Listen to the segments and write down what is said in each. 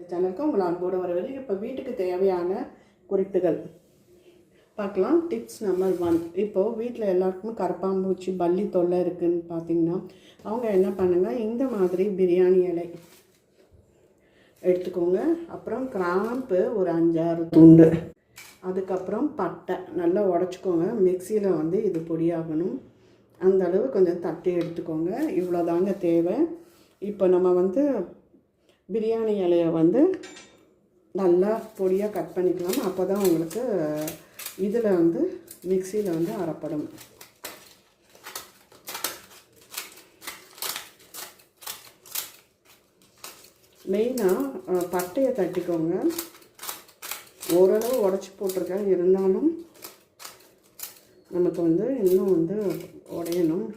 சேனலுக்கு உங்களை அன்போடு வரவேற்று இப்போ வீட்டுக்கு தேவையான குறிப்புகள். பார்க்கலாம். டிப்ஸ் நம்பர் ஒன் இப்போது வீட்டில் எல்லாருக்குமே கரப்பாம்பூச்சி பல்லி தொல்லை இருக்குதுன்னு பார்த்தீங்கன்னா அவங்க என்ன பண்ணுங்கள் இந்த மாதிரி பிரியாணி இலை எடுத்துக்கோங்க. அப்புறம் கிராம்பு ஒரு அஞ்சாறு துண்டு. அதுக்கப்புறம் பட்டை நல்லா உடச்சிக்கோங்க. மிக்சியில் வந்து இது பொடியாகணும். அந்தளவு கொஞ்சம் தட்டி எடுத்துக்கோங்க. இவ்வளோதாங்க தேவை. இப்போ நம்ம வந்து பிரியாணி இலையை வந்து நல்லா பொடியாக கட் பண்ணிக்கலாம். அப்போ தான் உங்களுக்கு இதில் வந்து மிக்சியில் வந்து அறப்படும் மெயினாக பட்டையை தட்டிக்கோங்க. ஓரளவு உடச்சி போட்டிருக்கேன். இருந்தாலும் நமக்கு வந்து இன்னும் வந்து உடையணும்.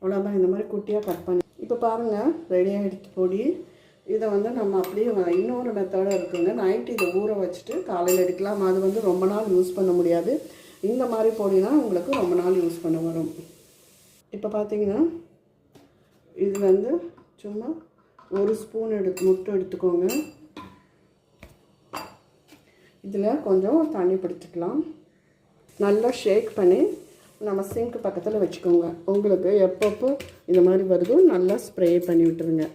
அவ்வளோதான் இந்த மாதிரி குட்டியாக கட் பண்ணி இப்போ பாருங்கள் ரெடி ஆகிடுச்சு பொடி. இதை வந்து நம்ம அப்படியே வ- இன்னொரு மெத்தடும் இருக்குங்க. நைட்டு இதை ஊற வச்சுட்டு காலையில் எடுக்கலாம். அது வந்து ரொம்ப நாள் யூஸ் பண்ண முடியாது. இந்த மாதிரி பொடினா உங்களுக்கு ரொம்ப நாள் யூஸ் பண்ண வரும். இப்போ பார்த்தீங்கன்னா இது வந்து சும்மா ஒரு ஸ்பூன் எடுத்து முட்டை எடுத்துக்கோங்க. இதில் கொஞ்சம் தண்ணி பிடிச்சிக்கலாம். நல்லா ஷேக் பண்ணி நம்ம சிங்க் பக்கத்தில் வச்சுக்கோங்க. உங்களுக்கு எப்பப்போ இந்த மாதிரி வருதோ நல்லா ஸ்ப்ரே பண்ணி விட்டுருங்க.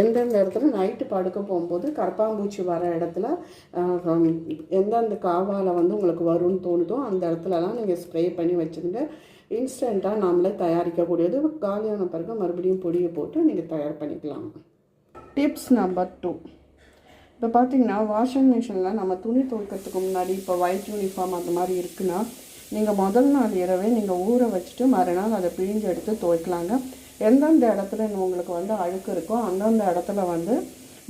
எந்தெந்த இடத்துல நைட்டு படுக்க போகும்போது கரப்பாம்பூச்சி வர இடத்துல எந்தெந்த காவால் வந்து உங்களுக்கு வரும்னு தோணுதோ அந்த இடத்துலலாம் நீங்கள் ஸ்ப்ரே பண்ணி வச்சுருங்க இன்ஸ்டண்ட்டாக நாமளே தயாரிக்கக்கூடியது. காலியான பிறகு மறுபடியும் பொடியை போட்டு நீங்கள் தயார் பண்ணிக்கலாம். டிப்ஸ் நம்பர் டூ இப்போ பார்த்தீங்கன்னா வாஷிங் மிஷினில் நம்ம துணி துவைக்கிறதுக்கு முன்னாடி இப்போ ஒயிட் யூனிஃபார்ம் அந்த மாதிரி இருக்குன்னா நீங்கள் முதல் நாள் இரவே நீங்கள் ஊற வச்சுட்டு மறுநாள் அதை பிழிஞ்சு எடுத்து துவைக்கலாங்க. எந்தெந்த இடத்துல உங்களுக்கு வந்து அழுக்கு இருக்கோ அந்தந்த இடத்துல வந்து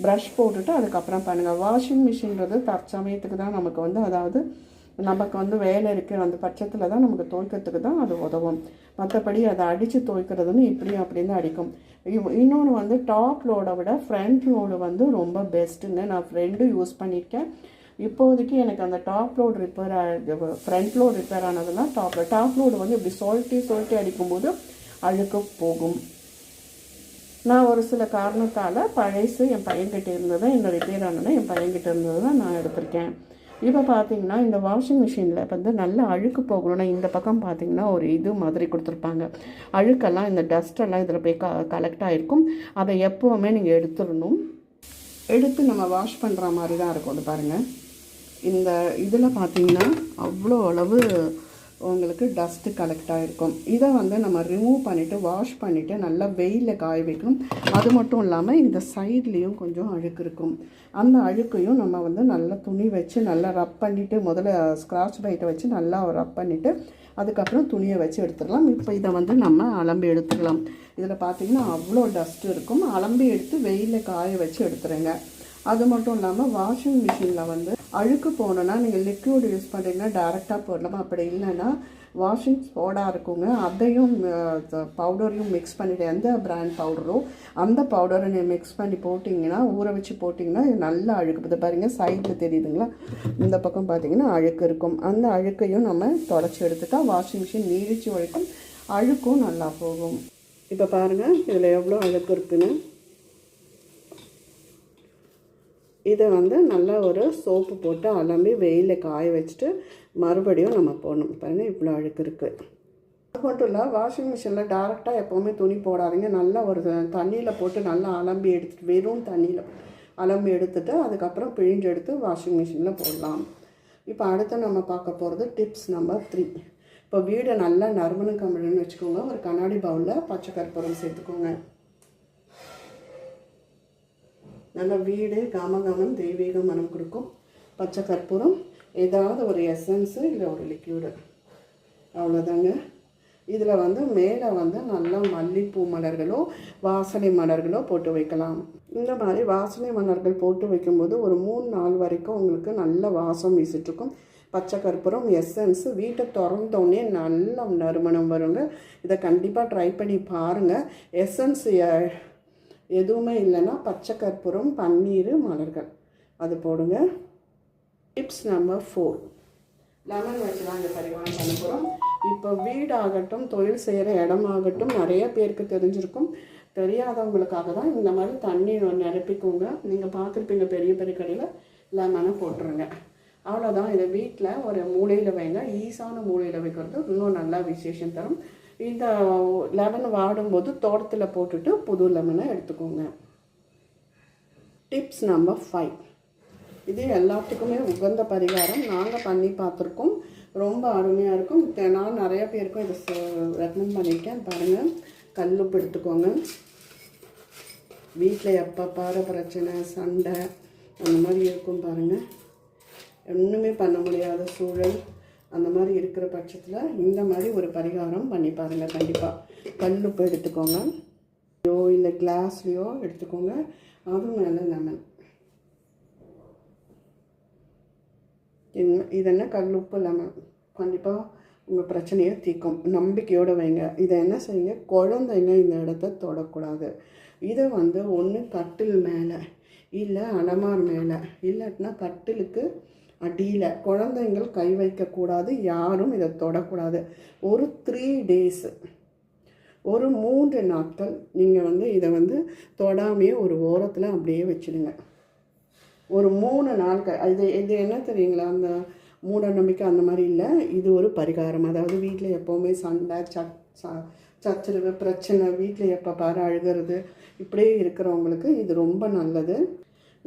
ப்ரஷ் போட்டுட்டு அதுக்கப்புறம் பண்ணுங்கள் வாஷிங் மிஷின்றது தற்சமயத்துக்கு தான் நமக்கு வந்து அதாவது நமக்கு வந்து வேலை இருக்குது அந்த பட்சத்தில் தான் நமக்கு துவைக்கிறதுக்கு தான் அது உதவும். மற்றபடி அதை அடித்து துவைக்கிறதுன்னு இப்படி அப்படின்னு அடிக்கும். இவ்- இன்னொன்று வந்து டாப் லோடை விட ஃப்ரண்ட் லோடு வந்து ரொம்ப பெஸ்ட்டுங்க நான் ஃப்ரெண்டும் யூஸ் பண்ணியிருக்கேன். இப்போதைக்கு எனக்கு அந்த top load repair front load repair ஆனதெல்லாம் top top load வந்து இப்படி சொல்ட்டி சொல்ட்டி அடிக்கும்போது அழுக்கு போகும். நான் ஒரு சில காரணத்தால் பழசு என் பையன்கிட்ட இருந்ததை இந்த ரிப்பேர் ஆனதை என் பையன்கிட்ட இருந்தது தான் நான் எடுத்திருக்கேன். இப்போ பார்த்தீங்கன்னா இந்த வாஷிங் மிஷினில் வந்து நல்ல அழுக்கு போகணும்னா இந்த பக்கம் பார்த்தீங்கன்னா ஒரு இது மாதிரி கொடுத்துருப்பாங்க. அழுக்கெல்லாம் இந்த டஸ்டெல்லாம் இதில் போய் க கலெக்ட் ஆகிருக்கும் அதை எப்போவுமே நீங்கள் எடுத்துடணும். எடுத்து நம்ம வாஷ் பண்ணுற மாதிரி தான் இருக்கும். அது பாருங்கள் இந்த இதில் பார்த்தீங்கன்னா அவ்வளோ அளவு உங்களுக்கு டஸ்ட்டு கலெக்ட் ஆகிருக்கும் இதை வந்து நம்ம ரிமூவ் பண்ணிவிட்டு வாஷ் பண்ணிவிட்டு நல்லா வெயிலில் காய வைக்கணும். அது மட்டும் இல்லாமல் இந்த சைட்லேயும் கொஞ்சம் அழுக்கு இருக்கும். அந்த அழுக்கையும் நம்ம வந்து நல்லா துணி வச்சு நல்லா ரப் பண்ணிவிட்டு முதல்ல ஸ்க்ராட்ச் பைட்டை வச்சு நல்லா ரப் பண்ணிவிட்டு அதுக்கப்புறம் துணியை வச்சு எடுத்துடலாம். இப்போ இதை வந்து நம்ம அலம்பி எடுத்துக்கலாம். இதில் பார்த்தீங்கன்னா அவ்வளோ டஸ்ட்டு இருக்கும். அலம்பி எடுத்து வெயிலில் காய வச்சு எடுத்துருங்க. அது மட்டும் இல்லாமல் வாஷிங் மிஷினில் வந்து அழுக்கு போகணுன்னா நீங்கள் லிக்விட் யூஸ் பண்ணுறீங்கன்னா டேரெக்டாக போடலாம். அப்படி இல்லைன்னா வாஷிங் சோடா இருக்குங்க. அதையும் பவுடரையும் மிக்ஸ் பண்ணிவிட்டு எந்த பிராண்ட் பவுடரோ அந்த பவுடரை நீங்கள் மிக்ஸ் பண்ணி போட்டிங்கன்னா ஊற வச்சு போட்டிங்கன்னா நல்லா அழுக்கு. இதை பாருங்கள் சைடில் தெரியுதுங்களா? இந்த பக்கம் பார்த்தீங்கன்னா அழுக்கு இருக்கும். அந்த அழுக்கையும் நம்ம தொடச்சி எடுத்துட்டால் வாஷிங் மிஷின் நீரிச்சு உழைக்கும் அழுக்கும் நல்லா போகும். இப்போ பாருங்கள் இதில் எவ்வளோ அழுக்கு இருக்குன்னு. இதை வந்து நல்லா ஒரு சோப்பு போட்டு அலம்பி வெயிலில் காய வச்சுட்டு மறுபடியும் நம்ம போடணும். பாருங்கள் இவ்வளோ அழுக்கு இருக்குது அது மட்டும் இல்லை வாஷிங் மிஷினில் டேரெக்டாக எப்போவுமே துணி போடாதீங்க. நல்லா ஒரு தண்ணியில் போட்டு நல்லா அலம்பி எடுத்துட்டு வெறும் தண்ணியில் அலம்பி எடுத்துட்டு அதுக்கப்புறம் பிழிஞ்சு எடுத்து வாஷிங் மிஷினில் போடலாம். இப்போ அடுத்து நம்ம பார்க்க போகிறது டிப்ஸ் நம்பர் த்ரீ இப்போ வீடை நல்லா நறுமணம் கம்பளின்னு வச்சுக்கோங்க. ஒரு கண்ணாடி பவுலில் பச்சை கற்பூரம் சேர்த்துக்கோங்க. நல்ல வீடு காமகாமன் தெய்வீக மனம் கொடுக்கும். பச்சை கற்பூரம் ஏதாவது ஒரு எசன்ஸு இல்லை ஒரு லிக்யூடு அவ்வளோதாங்க இதில் வந்து மேலே வந்து நல்லா மல்லிப்பூ மலர்களோ வாசனை மலர்களோ போட்டு வைக்கலாம். இந்த மாதிரி வாசனை மலர்கள் போட்டு வைக்கும்போது ஒரு மூணு நாள் வரைக்கும் உங்களுக்கு நல்ல வாசம் வீசிட்டுருக்கும். பச்சை கற்பூரம் எசன்ஸ் வீட்டை திறந்தோடனே நல்ல நறுமணம் வருங்க. இதை கண்டிப்பாக ட்ரை பண்ணி பாருங்கள் எசன்ஸ் எதுவுமே இல்லைன்னா பச்சை கற்பூரம் பன்னீர் மலர்கள். அது போடுங்க. டிப்ஸ் நம்பர் ஃபோர் லெமன் வச்சு தான் இந்த பரிமாணம் பண்ண போகிறோம் இப்போ வீடாகட்டும் தொழில் செய்கிற இடமாகட்டும் நிறைய பேருக்கு தெரிஞ்சிருக்கும். தெரியாதவங்களுக்காக தான் இந்த மாதிரி தண்ணி நிரப்பிக்கோங்க. நீங்கள் பார்த்துருப்பீங்க பெரிய பெரிய கடையில் லெமனை போட்டுருங்க. அவ்வளோதான் இதை வீட்டில் ஒரு மூலையில் வைங்க. ஈஸான மூலையில் வைக்கிறது இன்னும் நல்லா விசேஷம் தரும். இந்த லெமன் வாடும்போது தோட்டத்தில் போட்டுட்டு புது லெமனை எடுத்துக்கோங்க. டிப்ஸ் நம்பர் ஃபைவ் இது எல்லாத்துக்குமே உகந்த பரிகாரம். நாங்கள் பண்ணி பார்த்துருக்கோம். ரொம்ப அருமையாக இருக்கும். நான் நிறைய பேருக்கும் இதை ரெக்கமெண்ட் பண்ணியிருக்கேன். பாருங்கள் கல்லுப்பு எடுத்துக்கோங்க. வீட்டில் எப்போ பாரு பிரச்சனை சண்டை அந்த மாதிரி இருக்கும் பாருங்கள் ஒன்றுமே பண்ண முடியாத சூழல். அந்த மாதிரி இருக்கிற பட்சத்தில் இந்த மாதிரி ஒரு பரிகாரம் பண்ணி பாருங்கள் கண்டிப்பாக கல்லுப்பு எடுத்துக்கோங்க. ஐயோ இல்லை கிளாஸ்லேயோ எடுத்துக்கோங்க. அது மேலே லெமன் இது கல் கல்லுப்பு லெமன் கண்டிப்பாக உங்கள் பிரச்சனையை தீர்க்கும். நம்பிக்கையோடு வைங்க. இதை என்ன செய்யுங்க? குழந்தைங்க இந்த இடத்த தொடக்கூடாது. இதை வந்து ஒன்று கட்டில் மேலே இல்லை அலமார் மேலே இல்லாட்டினா கட்டிலுக்கு அடியில் குழந்தைங்கள் கை வைக்கக்கூடாது யாரும் இதை தொடக்கூடாது. ஒரு த்ரீ டேஸு ஒரு மூன்று நாட்கள் நீங்கள் வந்து இதை வந்து தொடாமையே ஒரு ஓரத்தில் அப்படியே வச்சிடுங்க. ஒரு மூணு நாட்கள் இது இது என்ன தெரியுங்களா? அந்த மூட நம்பிக்கை அந்த மாதிரி இல்லை. இது ஒரு பரிகாரம். அதாவது வீட்டில் எப்போவுமே சண்டை ச- சச்சரவு பிரச்சனை வீட்டில் எப்போ பாரு அழுகிறது இப்படியே இருக்கிறவங்களுக்கு இது ரொம்ப நல்லது.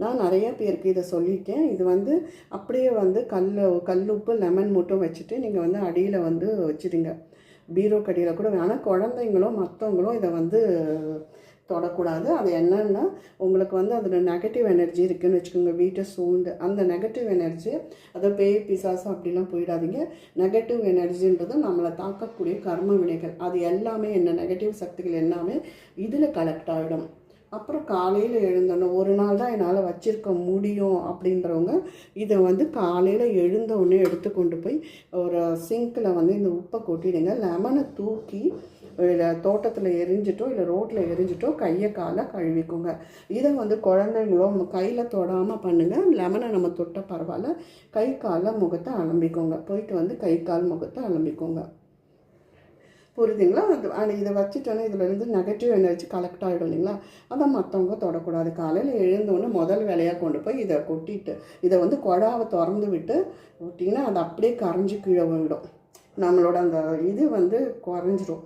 நான் நிறைய பேருக்கு இதை சொல்லியிருக்கேன் இது வந்து அப்படியே வந்து கல் கல் உப்பு லெமன் மட்டும் வச்சுட்டு நீங்கள் வந்து அடியில் வந்து வச்சுடுங்க. பீரோ கடியில் கூட ஆனால் குழந்தைங்களும் மற்றவங்களும் இதை வந்து தொடக்கூடாது. அது என்னன்னா உங்களுக்கு வந்து அதில் நெகட்டிவ் எனர்ஜி இருக்குன்னு வச்சுக்கோங்க. வீட்டை சூழ்ந்து அந்த நெகட்டிவ் எனர்ஜி அதை பேய் பிசாசு அப்படிலாம் போயிடாதீங்க. நெகட்டிவ் எனர்ஜின்றது நம்மளை தாக்கக்கூடிய கர்ம வினைகள். அது எல்லாமே என்ன நெகட்டிவ் சக்திகள் எல்லாமே இதில் கலெக்ட் ஆகிடும் அப்புறம் காலையில் எழுந்தணும் ஒரு நாள் தான் என்னால் வச்சுருக்க முடியும் அப்படின்றவங்க இதை வந்து காலையில் எழுந்த உடனே எடுத்து கொண்டு போய் ஒரு சிங்கில் வந்து இந்த உப்பை கொட்டிடுங்க. லெமனை தூக்கி இல்லை தோட்டத்தில் எரிஞ்சிட்டோ இல்லை ரோட்டில் எரிஞ்சிட்டோ கையை காலை கழுவிக்கோங்க. இதை வந்து குழந்தைங்களோ கையில் தொடாமல் பண்ணுங்கள் லெமனை நம்ம தொட்ட பரவாயில்ல. கை காலை முகத்தை அலம்பிக்கோங்க. போயிட்டு வந்து கை கால் முகத்தை அலம்பிக்கோங்க. புரியுதுங்களா? அது ஆனால் இதை வச்சுட்டோன்னா இதுலேருந்து நெகட்டிவ் எனர்ஜி கலெக்ட் ஆகிடும் இல்லைங்களா? அதை மற்றவங்க தொடக்கூடாது. காலையில் எழுந்தோடனே முதல் வேலையாக கொண்டு போய் இதை கொட்டிட்டு இதை வந்து குழாவை திறந்து விட்டு விட்டிங்கன்னா அது அப்படியே கரைஞ்சி கீழே விடும் நம்மளோட அந்த இது வந்து குறைஞ்சிரும்.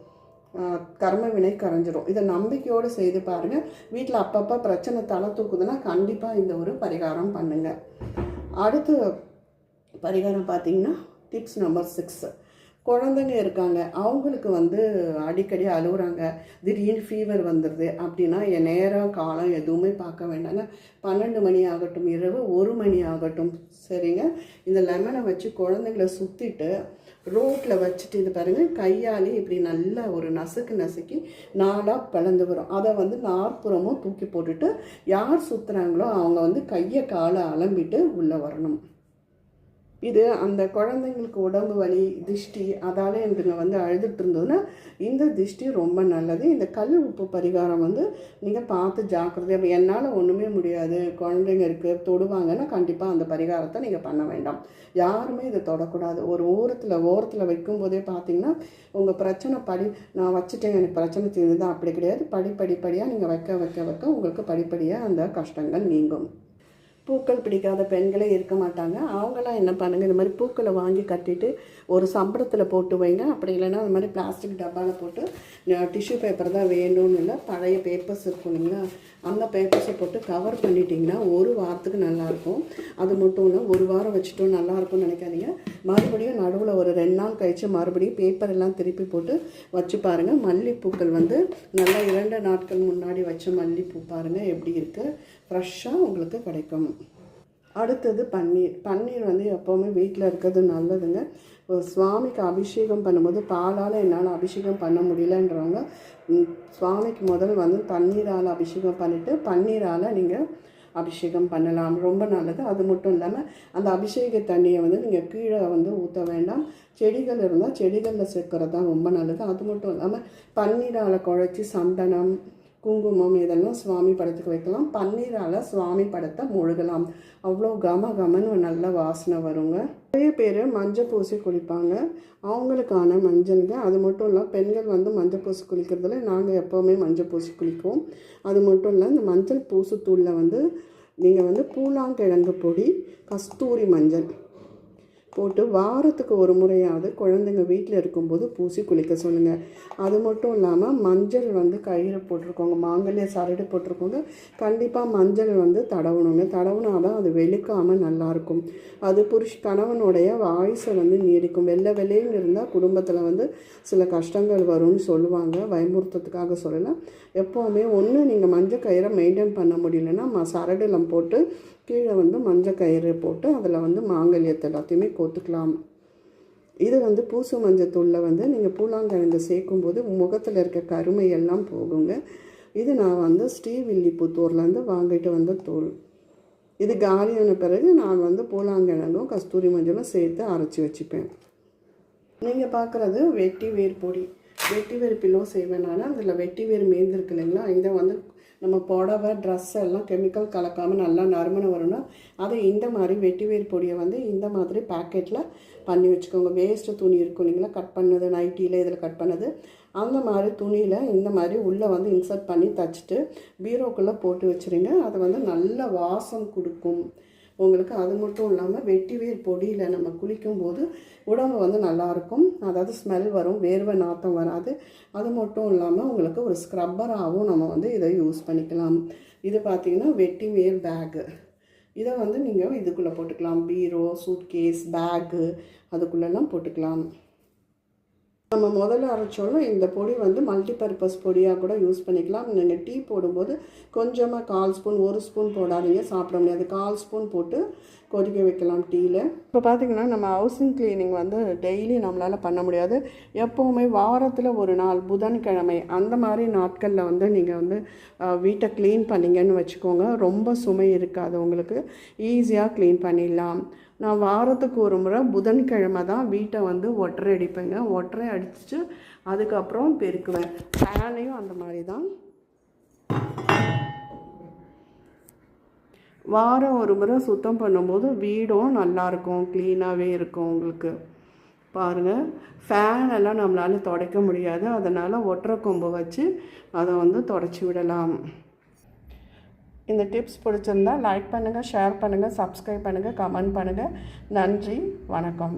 கர்ம வினை கரைஞ்சிரும். இதை நம்பிக்கையோடு செய்து பாருங்கள் வீட்டில் அப்பப்போ பிரச்சனை தலை தூக்குதுன்னா கண்டிப்பாக இந்த ஒரு பரிகாரம் பண்ணுங்கள் அடுத்து பரிகாரம் பார்த்தீங்கன்னா டிப்ஸ் நம்பர் சிக்ஸு குழந்தைங்க இருக்காங்க. அவங்களுக்கு வந்து அடிக்கடி அழுகுறாங்க திடீர்னு ஃபீவர் வந்துடுது அப்படின்னா என் நேரம் காலம் எதுவுமே பார்க்க வேண்டாங்க பன்னெண்டு மணி ஆகட்டும் இரவு ஒரு மணி ஆகட்டும். சரிங்க? இந்த லெமனை வச்சு குழந்தைங்கள சுற்றிட்டு ரோட்டில் வச்சுட்டு இது பாருங்கள் கையாலே இப்படி நல்லா ஒரு நசுக்கு நசுக்கி நாளாக பிளந்து வரும். அதை வந்து நாற்புறமும் தூக்கி போட்டுட்டு யார் சுற்றுறாங்களோ அவங்க வந்து கையை காலை அலம்பிட்டு உள்ளே வரணும். இது அந்த குழந்தைங்களுக்கு உடம்பு வலி திஷ்டி அதால் இதுங்க வந்து அழுதுட்டு இருந்ததுன்னா இந்த திஷ்டி ரொம்ப நல்லது. இந்த கல் உப்பு பரிகாரம் வந்து நீங்கள் பார்த்து ஜாக்கிரதையாக என்னால் ஒன்றுமே முடியாது. குழந்தைங்க இருக்குது தொடுவாங்கன்னா கண்டிப்பாக அந்த பரிகாரத்தை நீங்கள் பண்ண வேண்டாம். யாருமே இதை தொடக்கூடாது. ஒரு ஓரத்தில் ஓரத்தில் வைக்கும்போதே பார்த்தீங்கன்னா உங்கள் பிரச்சனை படி நான் வச்சுட்டேன் எனக்கு பிரச்சனை தீர்ந்தது? அப்படி கிடையாது. படிப்படிப்படியாக நீங்கள் வைக்க வைக்க வைக்க உங்களுக்கு படிப்படியாக அந்த கஷ்டங்கள் நீங்கும். பூக்கள் பிடிக்காத பெண்களே இருக்க மாட்டாங்க. அவங்களாம் என்ன பண்ணுங்கள் இந்த மாதிரி பூக்களை வாங்கி கட்டிட்டு ஒரு சம்பளத்தில் போட்டு வைங்க. அப்படி இல்லைன்னா அந்த மாதிரி பிளாஸ்டிக் டப்பாவில் போட்டு டிஷ்யூ பேப்பர் தான் வேணும்னு இல்லை பழைய பேப்பர்ஸ் இருக்கும் இல்லைங்களா? அந்த பேப்பர்ஸை போட்டு கவர் பண்ணிட்டீங்கன்னா ஒரு வாரத்துக்கு நல்லாயிருக்கும். அது மட்டும் இல்லை ஒரு வாரம் வச்சுட்டோம் நல்லா இருக்கும்னு நினைக்காதீங்க. மறுபடியும் நடுவில் ஒரு ரெண்டு நாள் கழித்து மறுபடியும் பேப்பர் எல்லாம் திருப்பி போட்டு வச்சு பாருங்கள் மல்லிப்பூக்கள் வந்து நல்லா இரண்டு நாட்கள் முன்னாடி வச்ச மல்லிப்பூ பாருங்கள் எப்படி இருக்குது ஃப்ரெஷ்ஷாக உங்களுக்கு கிடைக்கும். அடுத்தது பன்னீர். பன்னீர் வந்து எப்போவுமே வீட்டில் இருக்கிறது நல்லதுங்க. ஒரு சுவாமிக்கு அபிஷேகம் பண்ணும்போது பாலால் என்னால் அபிஷேகம் பண்ண முடியலன்றவங்க சுவாமிக்கு முதல் வந்து பன்னீரால் அபிஷேகம் பண்ணிவிட்டு பன்னீரால் நீங்கள் அபிஷேகம் பண்ணலாம். ரொம்ப நல்லது. அது மட்டும் இல்லாமல் அந்த அபிஷேக தண்ணியை வந்து நீங்கள் கீழே வந்து ஊற்ற வேண்டாம். செடிகள் இருந்தால் செடிகளில் சேர்க்கறது தான் ரொம்ப நல்லது. அது மட்டும் இல்லாமல் பன்னீரால் குழச்சி சந்தனம் குங்குமம் இதெல்லாம் சுவாமி படத்துக்கு வைக்கலாம். பன்னீரால் சுவாமி படத்தை முழுகலாம். அவ்வளோ கம கமன்னு ஒரு நல்ல வாசனை வருங்க. நிறைய பேர் மஞ்சள் பூசி குளிப்பாங்க. அவங்களுக்கான மஞ்சளுங்க அது மட்டும் இல்லை பெண்கள் வந்து மஞ்சள் பூசி குளிக்கிறதுல நாங்கள் எப்போவுமே மஞ்சள் பூசி குளிப்போம். அது மட்டும் இல்லை இந்த மஞ்சள் பூசு தூளில் வந்து நீங்கள் வந்து பூலாங்கிழங்கு பொடி கஸ்தூரி மஞ்சள். போட்டு வாரத்துக்கு ஒரு முறையாவது குழந்தைங்க வீட்டில் இருக்கும்போது பூசி குளிக்க சொல்லுங்கள் அது மட்டும் இல்லாமல் மஞ்சள் வந்து கயிறு போட்டிருக்கோங்க மாங்கல்ய சரடு போட்டிருக்கோங்க. கண்டிப்பாக மஞ்சள் வந்து தடவணுங்க. தடவுனா தான் அது வெளுக்காமல் நல்லாயிருக்கும் அது புருஷ் கணவனுடைய வாய்ஸை வந்து நீடிக்கும். வெள்ளை வெள்ளைன்னு இருந்தால் குடும்பத்தில் வந்து சில கஷ்டங்கள் வரும்னு சொல்லுவாங்க. பயமுறுத்தத்துக்காக சொல்லலாம் எப்போவுமே ஒன்று நீங்கள் மஞ்சள் கயிறை மெயின்டைன் பண்ண முடியலன்னா சரடுலம் போட்டு கீழே வந்து மஞ்சள் கயிறு போட்டு அதில் வந்து மாங்கல்யத்தை எல்லாத்தையுமே கோத்துக்கலாம். இது வந்து பூசு மஞ்சத்தூளில் வந்து நீங்கள் பூலாங்கிழங்கு சேர்க்கும்போது முகத்தில் இருக்க கருமை எல்லாம் போகுங்க. இது நான் வந்து ஸ்ரீவில்லிபுத்தூர்லேருந்து வாங்கிட்டு வந்த தூள். இது காலியான பிறகு நான் வந்து பூலாங்கிழங்கும் கஸ்தூரி மஞ்சளும் சேர்த்து அரைச்சி வச்சுப்பேன். நீங்கள் பார்க்குறது வெட்டி வேர் பொடி. வெட்டி வேர் பில்லோ செய்வேன் நான். அதில் வெட்டி வேர் மேய்ந்திருக்கு இல்லைங்களா? இதை வந்து நம்ம புடவை ட்ரெஸ் எல்லாம் கெமிக்கல் கலக்காமல் நல்லா நறுமணம் வரணும். அதை இந்த மாதிரி வெட்டிவேர் பொடியை வந்து இந்த மாதிரி பேக்கெட்டில் பண்ணி வச்சுக்கோங்க. வேஸ்ட்டு துணி இருக்கும் இல்லைங்களா? கட் பண்ணது நைட்டியில் இதில் கட் பண்ணது. அந்த மாதிரி துணியில் இந்த மாதிரி உள்ளே வந்து இன்சர்ட் பண்ணி தச்சுட்டு பீரோக்குள்ளே போட்டு வச்சுருங்க. அது வந்து நல்ல வாசம் கொடுக்கும். உங்களுக்கு அது மட்டும் இல்லாமல் வெட்டி வேர் பொடியில் நம்ம குளிக்கும்போது உடம்பு வந்து நல்லாயிருக்கும் அதாவது ஸ்மெல் வரும் வேர்வை நாத்தம் வராது. அது மட்டும் இல்லாமல் உங்களுக்கு ஒரு ஸ்க்ரப்பராகவும் நம்ம வந்து இதை யூஸ் பண்ணிக்கலாம். இது பார்த்திங்கன்னா வெட்டி வேர் பேக்கு இதை வந்து நீங்கள் இதுக்குள்ளே போட்டுக்கலாம். பீரோ சூட்கேஸ் பேக்கு அதுக்குள்ளெல்லாம் போட்டுக்கலாம். நம்ம முதல்ல அரைச்சோன்னா இந்த பொடி வந்து மல்டிபர்பஸ் பொடியாக கூட யூஸ் பண்ணிக்கலாம். நீங்கள் டீ போடும்போது கொஞ்சமாக கால் ஸ்பூன் ஒரு ஸ்பூன் போடாதீங்க சாப்பிட முடியாது. கால் ஸ்பூன் போட்டு கொதிக்க வைக்கலாம் டீயில் இப்போ பார்த்தீங்கன்னா நம்ம ஹவுசிங் க்ளீனிங் வந்து டெய்லி நம்மளால் பண்ண முடியாது. எப்போவுமே வாரத்தில் ஒரு நாள் புதன்கிழமை அந்த மாதிரி நாட்களில் வந்து நீங்கள் வந்து வீட்டை க்ளீன் பண்ணீங்கன்னு வச்சுக்கோங்க. ரொம்ப சுமை இருக்காது உங்களுக்கு. ஈஸியாக க்ளீன் பண்ணிடலாம். நான் வாரத்துக்கு ஒரு முறை புதன்கிழமை தான் வீட்டை வந்து ஒட்டரை அடிப்பேங்க. ஒட்டரை அடிச்சுட்டு அதுக்கப்புறம் பெருக்குவேன். ஃபேனையும் அந்த மாதிரி தான். வாரம் ஒரு முறை சுத்தம் பண்ணும்போது வீடும் நல்லாயிருக்கும் க்ளீனாகவே இருக்கும் உங்களுக்கு. பாருங்கள் ஃபேன் எல்லாம் நம்மளால் துடைக்க முடியாது. அதனால் ஒற்றை கொம்பு வச்சு அதை வந்து தொடச்சி விடலாம். இந்த டிப்ஸ் பிடிச்சிருந்தா லைக் பண்ணுங்கள் ஷேர் பண்ணுங்கள் சப்ஸ்கிரைப் பண்ணுங்கள் கமெண்ட் பண்ணுங்கள் நன்றி வணக்கம்.